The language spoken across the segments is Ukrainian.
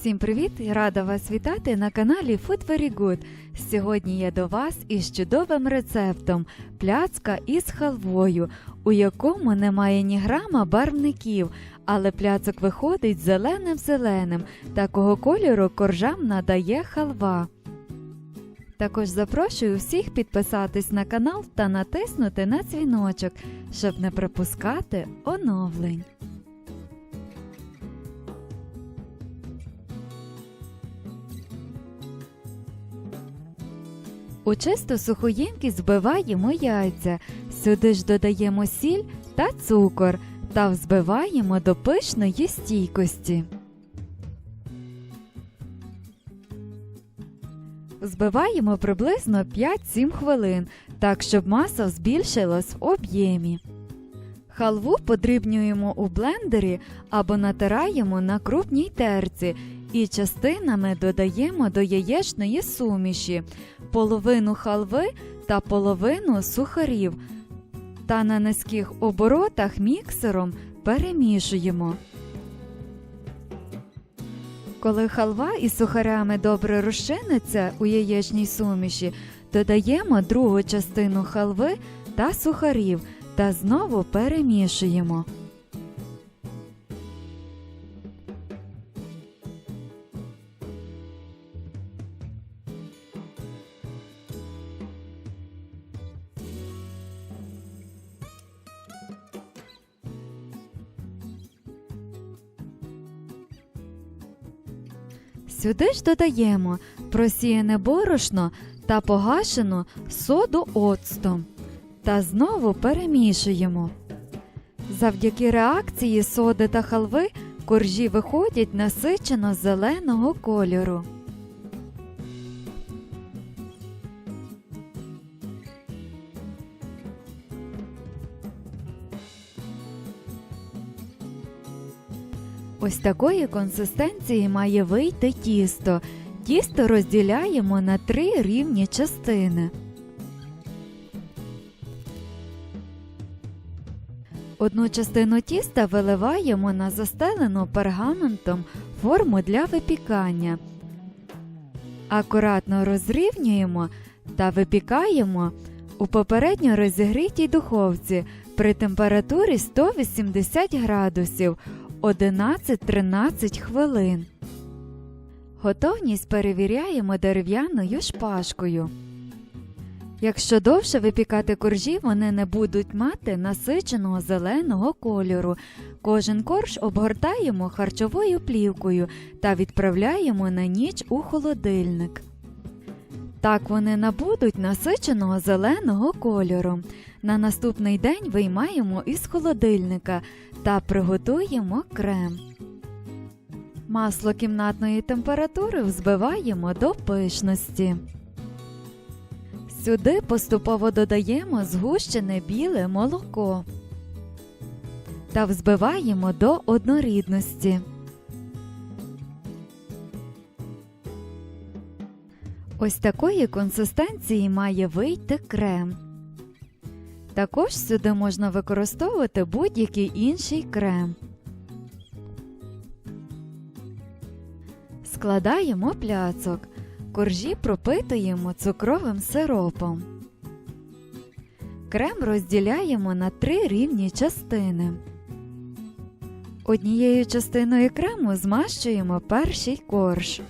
Всім привіт! Рада вас вітати на каналі Food Very Good. Сьогодні я до вас із чудовим рецептом пляцка із халвою, у якому немає ні грама барвників, але пляцок виходить зеленим-зеленим. Такого кольору коржам надає халва. Також запрошую всіх підписатись на канал та натиснути на дзвіночок, щоб не пропускати оновлень. У чисту суху збиваємо яйця, сюди ж додаємо сіль та цукор та взбиваємо до пишної стійкості. Збиваємо приблизно 5-7 хвилин, так щоб маса збільшилась в об'ємі. Халву подрібнюємо у блендері або натираємо на крупній терці і частинами додаємо до яєчної суміші половину халви та половину сухарів та на низьких оборотах міксером перемішуємо. Коли халва із сухарями добре розчиниться у яєчній суміші, додаємо другу частину халви та сухарів та знову перемішуємо. Сюди ж додаємо просіяне борошно та погашену соду оцтом та знову перемішуємо. Завдяки реакції соди та халви коржі виходять насичено зеленого кольору. Ось такої консистенції має вийти тісто. Тісто розділяємо на три рівні частини. Одну частину тіста виливаємо на застелену пергаментом форму для випікання. Акуратно розрівнюємо та випікаємо у попередньо розігрітій духовці при температурі 180 градусів 11-13 хвилин. Готовність перевіряємо дерев'яною шпажкою. Якщо довше випікати коржі, вони не будуть мати насиченого зеленого кольору. Кожен корж обгортаємо харчовою плівкою та відправляємо на ніч у холодильник. Так вони набудуть насиченого зеленого кольору. На наступний день виймаємо із холодильника та приготуємо крем. Масло кімнатної температури взбиваємо до пишності. Сюди поступово додаємо згущене біле молоко та взбиваємо до однорідності. Ось такої консистенції має вийти крем. Також сюди можна використовувати будь-який інший крем. Складаємо пляцок. Коржі пропитуємо цукровим сиропом. Крем розділяємо на три рівні частини. Однією частиною крему змащуємо перший корж.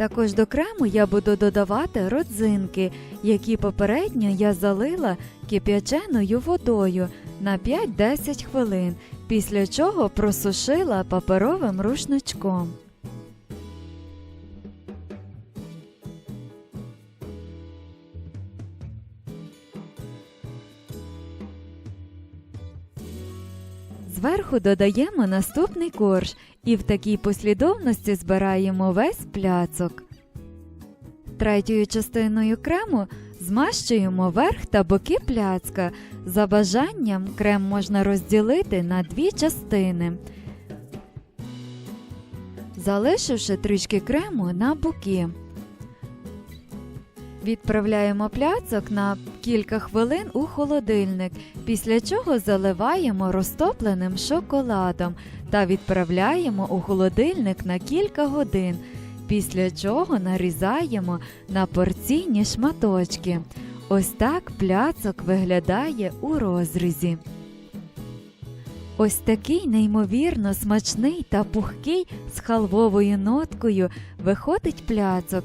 Також до крему я буду додавати родзинки, які попередньо я залила кип'яченою водою на 5-10 хвилин, після чого просушила паперовим рушничком. Зверху додаємо наступний корж і в такій послідовності збираємо весь пляцок. Третьою частиною крему змащуємо верх та боки пляцка. За бажанням крем можна розділити на дві частини, залишивши трішки крему на боки. Відправляємо пляцок на кілька хвилин у холодильник, після чого заливаємо розтопленим шоколадом та відправляємо у холодильник на кілька годин, після чого нарізаємо на порційні шматочки. Ось так пляцок виглядає у розрізі. Ось такий неймовірно смачний та пухкий з халвовою ноткою виходить пляцок.